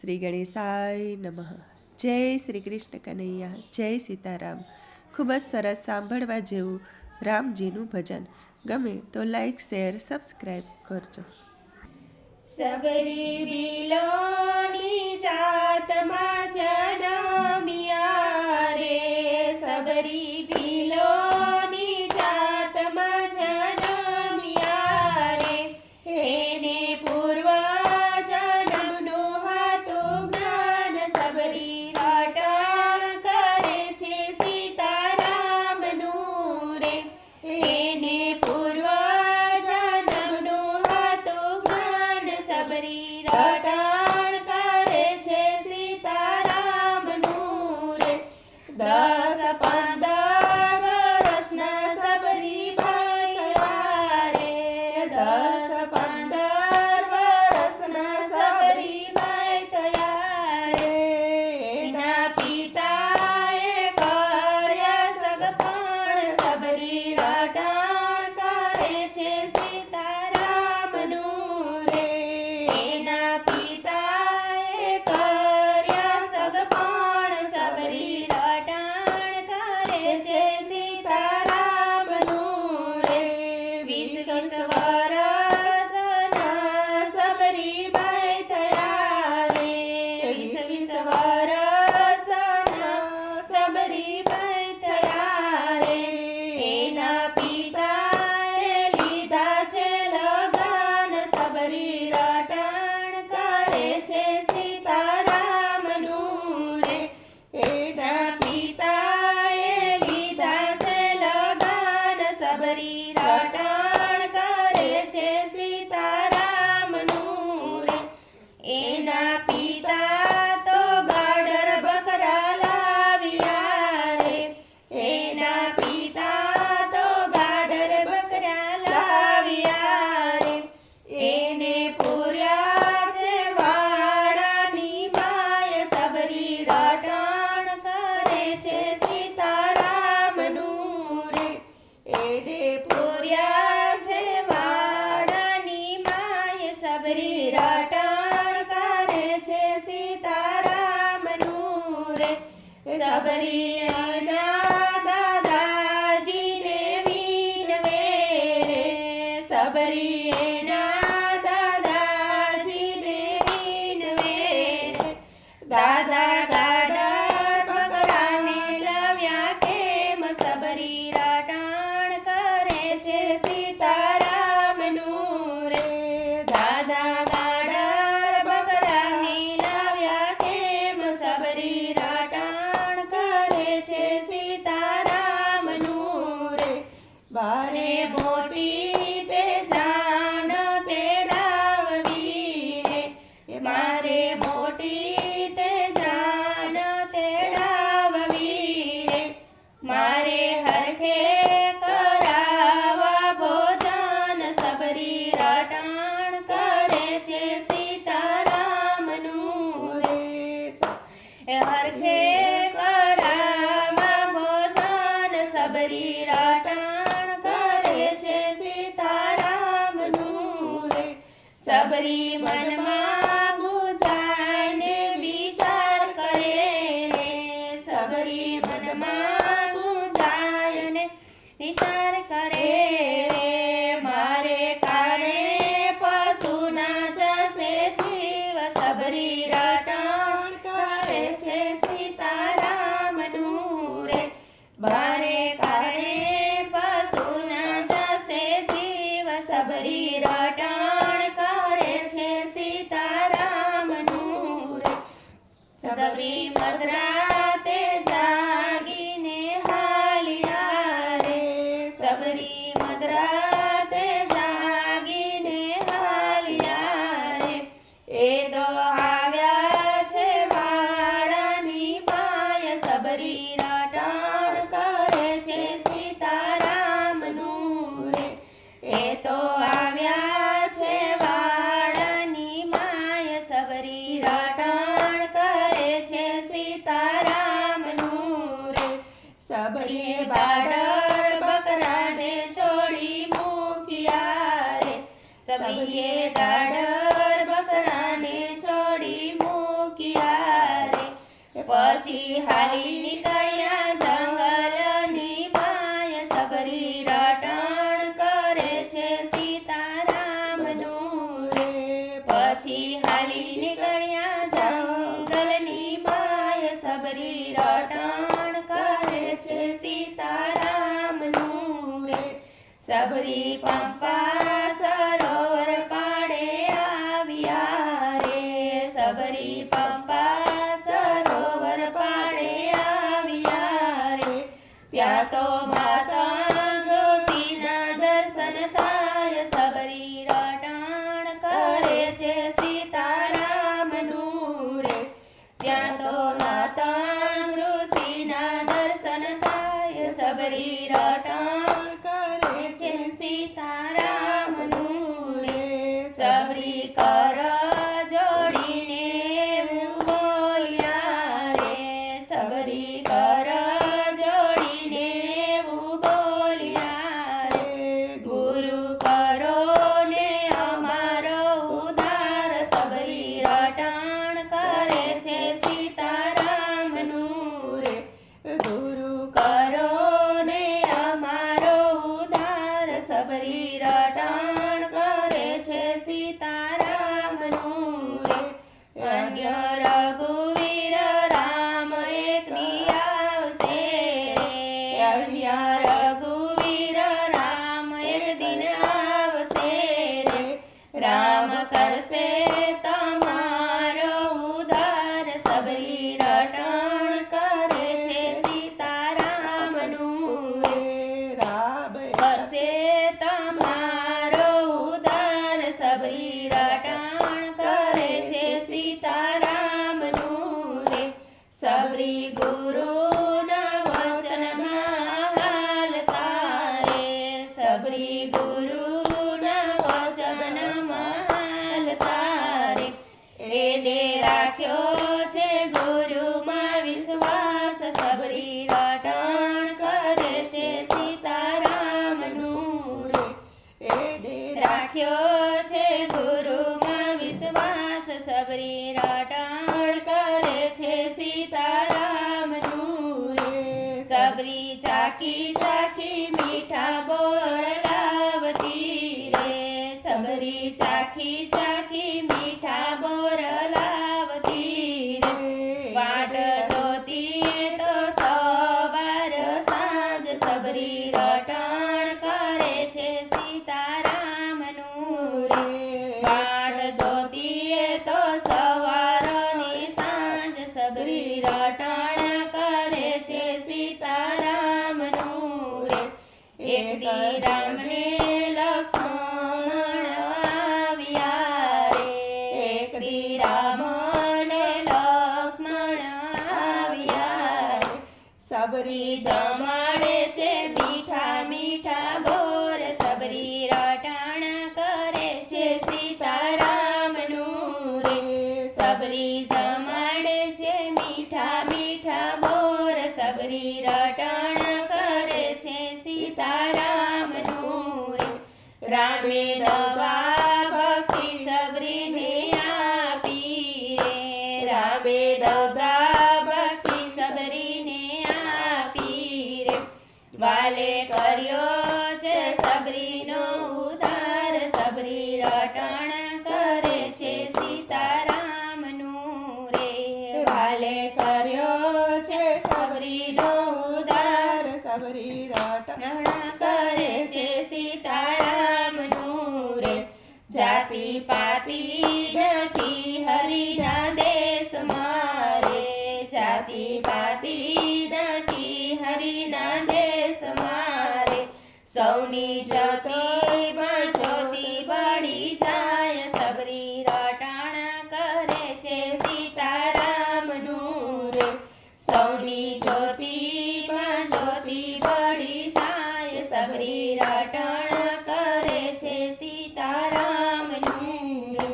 શ્રી ગણેશાય નમઃ. જય શ્રી કૃષ્ણ કનૈયા, જય સીતારામ. ખૂબ જ સરસ સાંભળવા જેવું રામજીનું ભજન. ગમે તો લાઈક શેર સબસ્ક્રાઈબ કરજો. સબરી બિલો કાવરી રાટણ તારે છે સીતારામનું રે. સબરી દાદાજીને વીણવે રે સબરી એના દાદાજીને વીણવે દાદા મનમાં ગુજાને વિચાર કરે રે. મનમાં ગુજાયને વિચાર કરે મારે કારણે પશુના જશે જીવ. સબરી રટણ કરે છે. પછી હાલી નીકળ્યા જંગલની પાય સબરી રટણ કરે છે સીતારામનું. પછી હાલી નીકળ્યા જંગલની પાય સબરી રટણ કરે છે સીતારામનું. સબરી પંપા સરોવર સબરી કર રે રાખ્યો છે ગુરુમાં વિશ્વાસ સબરી રટણ કરે છે સીતારામનું એડે રાખ્યો છે ગુરુમાં વિશ્વાસ સબરી રટણ કરે છે સીતારામનું સબરી ચાકી ચાકી મીઠા બોર સબરી રટણ કરે છે સીતારામનું રે. જોતીએ જોતી તો સવારની સાંજ સબરી રટણ કરે છે સીતારામનું રે. એક દી રામને લક્ષ્મણ આવ્યા રે. એક દી રામને લક્ષ્મણ આવ્યા રે. સબરી જમાડે છે સબરી જમાડે છે, મીઠા મીઠા બોર સબરી રટણ કરે છે સીતારામનું રામે નવા ભક્તિ સબરીને આપી રે. રામે નવા ભક્તિ સબરીને આપી રે. વાલે કર્યો કરે છે સીતારામનું રે. જાતિ પાતી નથી, હરિના દેશમાં રે જાતિ પાતી નથી, હરિના દેશમાં રે સૌની જ્યોતિ બળી જાય સબરી રટણ કરે છે સીતારામનું રે સૌની જ્યોતિમાં જ્યોતિ બળી જાય સબરી રટણ કરે છે સીતારામનું રે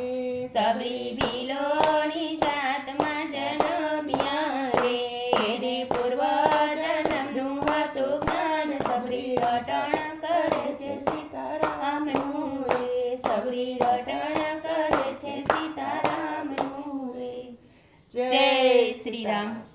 સબરી ભીલોની જાતમાં જન્મ્યા રે એને પૂર્વ જન્મનું હતું જ્ઞાન સબરી રટણ કરે છે સીતારામનું રે સબરી રટણ કરે